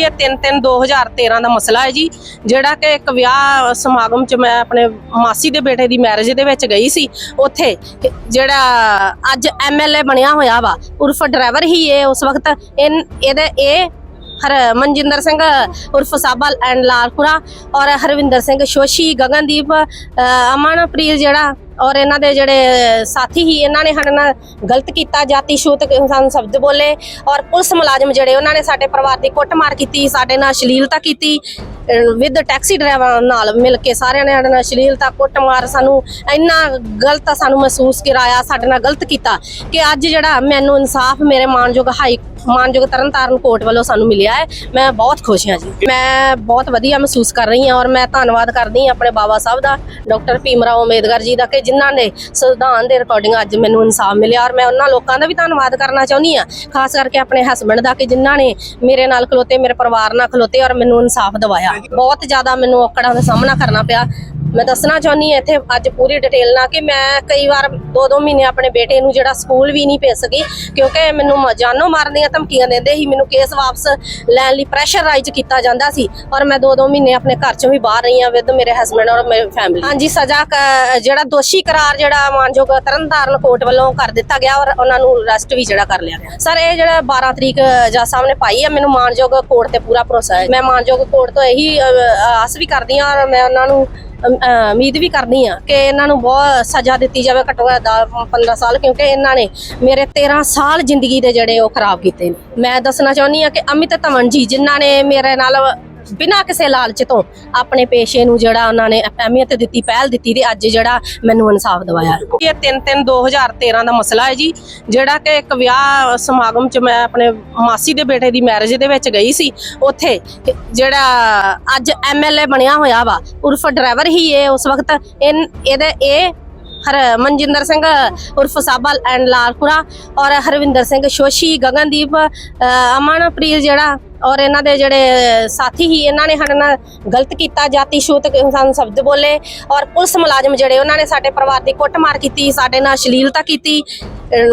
ਇਹ 3-3 2013 ਦਾ ਮਸਲਾ ਹੈ ਜੀ, ਜਿਹੜਾ ਕਿ ਇੱਕ ਵਿਆਹ ਸਮਾਗਮ 'ਚ ਮੈਂ ਆਪਣੇ ਮਾਸੀ ਦੇ ਬੇਟੇ ਦੀ ਮੈਰਿਜ ਦੇ ਵਿੱਚ ਗਈ ਸੀ, ਉੱਥੇ ਜਿਹੜਾ ਅੱਜ ਐਮਐਲਏ ਬਣਿਆ ਹੋਇਆ ਵਾ, ਉਰਫ ਡਰਾਈਵਰ ਹੀ ਇਹ ਉਸ ਵਕਤ ਇਹਦੇ ਇਹ ਹਰ ਮਨਜਿੰਦਰ ਸਿੰਘ, ਉਰਫ ਸਾਬਲ ਐਂਡ ਲਾਲਪੁਰਾ ਔਰ ਹਰਵਿੰਦਰ ਸਿੰਘ, ਸ਼ੋਸ਼ੀ, ਗਗਨਦੀਪ ਅਮਨਪ੍ਰੀਤ ਜਿਹੜਾ ਔਰ ਇਹਨਾਂ ਦੇ ਜਿਹੜੇ ਸਾਥੀ ਹੀ, ਇਹਨਾਂ ਨੇ ਸਾਡੇ ਨਾਲ ਗਲਤ ਕੀਤਾ, ਜਾਤੀ ਛੂਤ ਇਨਸਾਨ ਸ਼ਬਦ ਬੋਲੇ ਔਰ ਪੁਲਿਸ ਮੁਲਾਜ਼ਮ ਜਿਹੜੇ, ਉਹਨਾਂ ਨੇ ਸਾਡੇ ਪਰਿਵਾਰ ਦੀ ਕੁੱਟਮਾਰ ਕੀਤੀ, ਸਾਡੇ ਨਾਲ ਅਸ਼ਲੀਲਤਾ ਕੀਤੀ ਵਿਦ ਟੈਕਸੀ ਡਰਾਈਵਰ ਨਾਲ ਮਿਲ ਕੇ ਸਾਰਿਆਂ ਨੇ ਸਾਡੇ ਨਾਲ ਅਸ਼ਲੀਲਤਾ, ਕੁੱਟਮਾਰ ਸਾਨੂੰ ਇੰਨਾ ਗਲਤ ਸਾਨੂੰ ਮਹਿਸੂਸ ਕਰਾਇਆ, ਸਾਡੇ ਨਾਲ ਗਲਤ ਕੀਤਾ ਕਿ ਅੱਜ ਜਿਹੜਾ ਮੈਨੂੰ ਇਨਸਾਫ ਮੇਰੇ ਮਾਨਯੋਗ ਹਾਈ, ਮਾਨਯੋਗ ਤਰਨਤਾਰਨ ਕੋਰਟ ਵੱਲੋਂ ਸਾਨੂੰ ਮਿਲਿਆ ਹੈ। ਮੈਂ ਬਹੁਤ ਖੁਸ਼ ਹਾਂ ਜੀ। ਮੈਂ ਬਹੁਤ ਵਧੀਆ ਮਹਿਸੂਸ ਕਰ ਰਹੀ ਹਾਂ ਔਰ ਮੈਂ ਧੰਨਵਾਦ ਕਰਦੀ ਹਾਂ ਆਪਣੇ ਬਾਬਾ ਸਾਹਿਬ ਦਾ, ਡਾਕਟਰ ਭੀਮਰਾਓ ਅੰਬੇਦਕਰ ਜੀ ਦਾ ਕਿ ਜਿਨ੍ਹਾਂ ਨੇ ਸੰਵਿਧਾਨ ਦੇ ਰਿਕਾਰਡਿੰਗ ਅੱਜ ਮੈਨੂੰ ਇਨਸਾਫ ਮਿਲਿਆ ਔਰ ਮੈਂ ਉਹਨਾਂ ਲੋਕਾਂ ਦਾ ਵੀ ਧੰਨਵਾਦ ਕਰਨਾ ਚਾਹੁੰਦੀ ਹਾਂ, ਖਾਸ ਕਰਕੇ ਆਪਣੇ ਹਸਬੰਡ ਦਾ ਕਿ ਜਿਨ੍ਹਾਂ ਨੇ ਮੇਰੇ ਨਾਲ ਖਲੋਤੇ, ਮੇਰੇ ਪਰਿਵਾਰ ਨਾਲ ਖਲੋਤੇ ਔਰ ਮੈਨੂੰ ਇਨਸਾਫ ਦਿਵਾਇਆ। ਬਹੁਤ ਜ਼ਿਆਦਾ ਮੈਨੂੰ ਔਕੜਾਂ ਦਾ ਸਾਹਮਣਾ ਕਰਨਾ ਪਿਆ। ਮੈਂ ਦੱਸਣਾ ਚਾਹੁੰਦੀ ਹਾਂ ਇੱਥੇ ਅੱਜ ਪੂਰੀ ਡਿਟੇਲ ਨਾਲ ਕਿ ਮੈਂ ਕਈ ਵਾਰ ਦੋ ਦੋ ਮਹੀਨੇ ਆਪਣੇ ਬੇਟੇ ਨੂੰ ਜਿਹੜਾ ਸਕੂਲ ਵੀ ਨਹੀਂ ਭੇਜ ਸਕੀ, ਕਿਉਂਕਿ ਮੈਨੂੰ ਜਾਨੋਂ ਮਾਰਨ ਦੀਆਂ ਧਮਕੀਆਂ ਦਿੰਦੇ ਸੀ, ਮੈਨੂੰ ਕੇਸ ਵਾਪਸ ਲੈਣ ਲਈ ਪ੍ਰੈਸ਼ਰਾਈਜ਼ ਕੀਤਾ ਜਾਂਦਾ ਸੀ ਔਰ ਮੈਂ ਦੋ ਦੋ ਮਹੀਨੇ ਆਪਣੇ ਘਰ ਚੋਂ ਵੀ ਬਾਹਰ ਰਹੀ ਹਾਂ ਵਿਦ ਮੇਰੇ ਹਸਬੰਡ ਔਰ ਮੇਰੀ ਫੈਮਿਲੀ ਹਾਂਜੀ, ਸਜ਼ਾ ਜਿਹੜਾ ਦੋਸ਼ੀ ਕਰਾਰ ਜਿਹੜਾ ਮਾਨਯੋਗ ਤਰਨਤਾਰਨ ਕੋਰਟ ਵੱਲੋਂ ਕਰ ਦਿੱਤਾ ਗਿਆ ਔਰ ਉਹਨਾਂ ਨੂੰ ਅਰੈਸਟ ਵੀ ਜਿਹੜਾ ਕਰ ਲਿਆ ਗਿਆ। ਸਰ, ਇਹ ਜਿਹੜਾ 12 ਤਰੀਕ ਜੱਜ ਸਾਹਿਬ ਨੇ ਪਾਈ ਹੈ ਮੈਨੂੰ ਮਾਨਯੋਗ ਕੋਰਟ ਤੇ ਪੂਰਾ ਭਰੋਸਾ ਹੈ। ਮੈਂ ਮਾਨਯੋਗ ਕੋਰਟ ਤੋਂ ਇਹੀ ਆਸ ਵੀ ਕਰਦੀ ਹਾਂ ਔਰ ਮੈਂ ਉਹਨਾਂ ਨੂੰ ਉਮੀਦ ਵੀ ਕਰਨੀ ਆ ਕਿ ਇਹਨਾਂ ਨੂੰ ਬਹੁਤ ਸਜ਼ਾ ਦਿੱਤੀ ਜਾਵੇ ਘੱਟੋ ਘੱਟ 15 ਸਾਲ, ਕਿਉਂਕਿ ਇਹਨਾਂ ਨੇ ਮੇਰੇ 13 ਸਾਲ ਜ਼ਿੰਦਗੀ ਦੇ ਜਿਹੜੇ ਉਹ ਖਰਾਬ ਕੀਤੇ ਨੇ। ਮੈਂ ਦੱਸਣਾ ਚਾਹੁੰਦੀ ਆ ਕਿ ਅਮਿਤ ਧਵਨ ਜੀ ਜਿਨ੍ਹਾਂ ਨੇ ਮੇਰੇ ਨਾਲ ਬਿਨਾਂ ਕਿਸੇ ਲਾਲਚ ਤੋਂ ਆਪਣੇ ਪੇਸ਼ੇ ਨੂੰ ਜਿਹੜਾ ਉਹਨਾਂ ਨੇ ਅਹਿਮੀਅਤ ਦਿੱਤੀ, ਪਹਿਲ ਦਿੱਤੀ ਤੇ ਅੱਜ ਜਿਹੜਾ ਮੈਨੂੰ ਇਨਸਾਫ ਦਿਵਾਇਆ। ਇਹ 3-3 2013 ਦਾ ਮਸਲਾ ਹੈ ਜੀ, ਜਿਹੜਾ ਕਿ ਇੱਕ ਵਿਆਹ ਸਮਾਗਮ 'ਚ ਮੈਂ ਆਪਣੇ ਮਾਸੀ ਦੇ ਬੇਟੇ ਦੀ ਮੈਰਿਜ ਦੇ ਵਿੱਚ ਗਈ ਸੀ, ਉੱਥੇ ਜਿਹੜਾ ਅੱਜ ਐਮਐਲਏ ਬਣਿਆ ਹੋਇਆ ਵਾ, ਉਰਫ ਡਰਾਈਵਰ ਹੀ ਇਹ ਉਸ ਵਕਤ ਇਹਦੇ, ਇਹ ਮਨਜਿੰਦਰ ਸਿੰਘ, ਉਰਫ ਸਾਬਲ ਐਂਡ ਲਾਲਪੁਰਾ ਔਰ ਹਰਵਿੰਦਰ ਸਿੰਘ, ਸ਼ੋਸ਼ੀ, ਗਗਨਦੀਪ ਅਮਨਪ੍ਰੀਤ ਜਿਹੜਾ ਔਰ ਇਹਨਾਂ ਦੇ ਜਿਹੜੇ ਸਾਥੀ ਹੀ, ਇਹਨਾਂ ਨੇ ਸਾਡੇ ਨਾਲ ਗਲਤ ਕੀਤਾ, ਜਾਤੀ ਛੂਤ ਇਨਸਾਨ ਸ਼ਬਦ ਬੋਲੇ ਔਰ ਪੁਲਿਸ ਮੁਲਾਜ਼ਮ ਜਿਹੜੇ ਉਹਨਾਂ ਨੇ ਸਾਡੇ ਪਰਿਵਾਰ ਦੀ ਕੁੱਟਮਾਰ ਕੀਤੀ, ਸਾਡੇ ਨਾਲ ਅਸ਼ਲੀਲਤਾ ਕੀਤੀ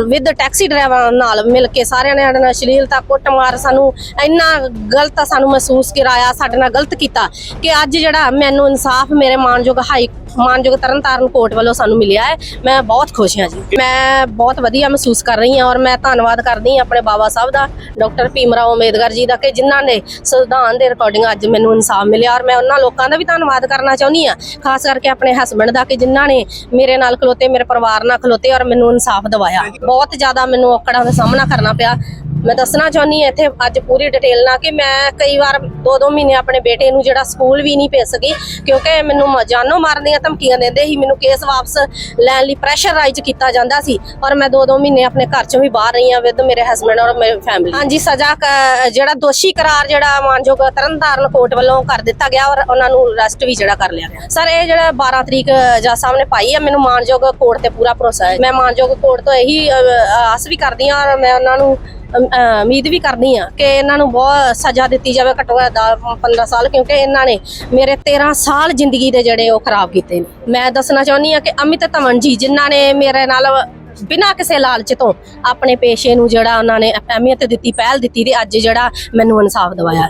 ਵਿਦ ਟੈਕਸੀ ਡਰਾਈਵਰ ਨਾਲ ਮਿਲ ਕੇ ਸਾਰਿਆਂ ਨੇ ਸਾਡੇ ਨਾਲ ਅਸ਼ਲੀਲਤਾ, ਕੁੱਟਮਾਰ ਸਾਨੂੰ ਇੰਨਾ ਗਲਤ ਸਾਨੂੰ ਮਹਿਸੂਸ ਕਰਾਇਆ, ਸਾਡੇ ਨਾਲ ਗਲਤ ਕੀਤਾ ਕਿ ਅੱਜ ਜਿਹੜਾ ਮੈਨੂੰ ਇਨਸਾਫ ਮੇਰੇ ਮਾਨਯੋਗ ਹਾਈ ਮਾਨਯੋਗ ਤਰਨਤਾਰਨ ਕੋਰਟ ਵੱਲੋਂ ਸਾਨੂੰ ਮਿਲਿਆ ਹੈ। ਮੈਂ ਬਹੁਤ ਖੁਸ਼ ਹਾਂ ਜੀ। ਮੈਂ ਬਹੁਤ ਵਧੀਆ ਮਹਿਸੂਸ ਕਰ ਰਹੀ ਹਾਂ ਔਰ ਮੈਂ ਧੰਨਵਾਦ ਕਰਦੀ ਹਾਂ ਆਪਣੇ ਬਾਬਾ ਸਾਹਿਬ ਦਾ, ਡਾਕਟਰ ਭੀਮਰਾਓ ਅੰਬੇਦਕਰ ਜੀ ਦਾ ਕਿ ਜਿਨ੍ਹਾਂ ਨੇ ਸੰਵਿਧਾਨ ਦੇ ਰਿਕਾਰਡਿੰਗ ਅੱਜ ਮੈਨੂੰ ਇਨਸਾਫ ਮਿਲਿਆ ਔਰ ਮੈਂ ਉਹਨਾਂ ਲੋਕਾਂ ਦਾ ਵੀ ਧੰਨਵਾਦ ਕਰਨਾ ਚਾਹੁੰਦੀ ਹਾਂ। ਖਾਸ ਕਰਕੇ ਆਪਣੇ ਹਸਬੰਡ ਦਾ ਕਿ ਜਿਨ੍ਹਾਂ ਨੇ ਮੇਰੇ ਨਾਲ ਖਲੋਤੇ, ਮੇਰੇ ਪਰਿਵਾਰ ਨਾਲ ਖਲੋਤੇ ਔਰ ਮੈਨੂੰ ਇਨਸਾਫ ਦਿਵਾਇਆ। ਬਹੁਤ ਜ਼ਿਆਦਾ ਮੈਨੂੰ ਔਕੜਾਂ ਦਾ ਸਾਹਮਣਾ ਕਰਨਾ ਪਿਆ। ਮੈਂ ਦੱਸਣਾ ਚਾਹੁੰਦੀ ਹਾਂ ਇੱਥੇ ਅੱਜ ਪੂਰੀ ਡਿਟੇਲ ਨਾਲ ਕਿ ਮੈਂ ਕਈ ਵਾਰ ਦੋ ਦੋ ਮਹੀਨੇ ਆਪਣੇ ਬੇਟੇ ਨੂੰ ਜਿਹੜਾ ਸਕੂਲ ਵੀ ਨਹੀਂ ਭੇਜ ਸਕੀ, ਕਿਉਂਕਿ ਮੈਨੂੰ ਜਾਨੋਂ ਮਾਰਨ ਦੀਆਂ ਧਮਕੀਆਂ ਦਿੰਦੇ ਸੀ, ਮੈਨੂੰ ਕੇਸ ਵਾਪਸ ਲੈਣ ਲਈ ਪ੍ਰੈਸ਼ਰਾਈਜ਼ ਕੀਤਾ ਜਾਂਦਾ ਸੀ ਔਰ ਮੈਂ ਦੋ ਦੋ ਮਹੀਨੇ ਆਪਣੇ ਘਰ ਚੋਂ ਵੀ ਬਾਹਰ ਰਹੀ ਹਾਂ ਵਿਦ ਮੇਰੇ ਹਸਬੰਡ ਔਰ ਮੇਰੀ ਫੈਮਿਲੀ ਹਾਂਜੀ, ਸਜ਼ਾ ਜਿਹੜਾ ਦੋਸ਼ੀ ਕਰਾਰ ਜਿਹੜਾ ਮਾਨਯੋਗ ਤਰਨਤਾਰਨ ਕੋਰਟ ਵੱਲੋਂ ਕਰ ਦਿੱਤਾ ਗਿਆ ਔਰ ਉਹਨਾਂ ਨੂੰ ਅਰੈਸਟ ਵੀ ਜਿਹੜਾ ਕਰ ਲਿਆ ਗਿਆ। ਸਰ, ਇਹ ਜਿਹੜਾ 12 ਤਰੀਕ ਜੱਜ ਸਾਹਿਬ ਨੇ ਪਾਈ ਹੈ, ਮੈਨੂੰ ਮਾਨਯੋਗ ਕੋਰਟ ਤੇ ਪੂਰਾ ਭਰੋਸਾ ਹੈ। ਮੈਂ ਮਾਨਯੋਗ ਕੋਰਟ ਤੋਂ ਇਹੀ ਆਸ ਵੀ ਕਰਦੀ ਹਾਂ ਔਰ ਮੈਂ ਉਹਨਾਂ ਨੂੰ ਉਮੀਦ ਵੀ ਕਰਨੀ ਆ ਕਿ ਇਹਨਾਂ ਨੂੰ ਬਹੁਤ ਸਜ਼ਾ ਦਿੱਤੀ ਜਾਵੇ ਘੱਟੋ ਘੱਟ 15 ਸਾਲ, ਕਿਉਂਕਿ ਇਹਨਾਂ ਨੇ ਮੇਰੇ 13 ਸਾਲ ਜ਼ਿੰਦਗੀ ਦੇ ਜਿਹੜੇ ਉਹ ਖਰਾਬ ਕੀਤੇ ਨੇ। ਮੈਂ ਦੱਸਣਾ ਚਾਹੁੰਦੀ ਆ ਕਿ ਅਮਿਤ ਧਵਨ ਜੀ, ਜਿਨ੍ਹਾਂ ਨੇ ਮੇਰੇ ਨਾਲ ਬਿਨਾਂ ਕਿਸੇ ਲਾਲਚ ਤੋਂ ਆਪਣੇ ਪੇਸ਼ੇ ਨੂੰ ਜਿਹੜਾ ਉਹਨਾਂ ਨੇ ਅਹਿਮੀਅਤ ਦਿੱਤੀ, ਪਹਿਲ ਦਿੱਤੀ ਤੇ ਅੱਜ ਜਿਹੜਾ ਮੈਨੂੰ ਇਨਸਾਫ ਦਿਵਾਇਆ।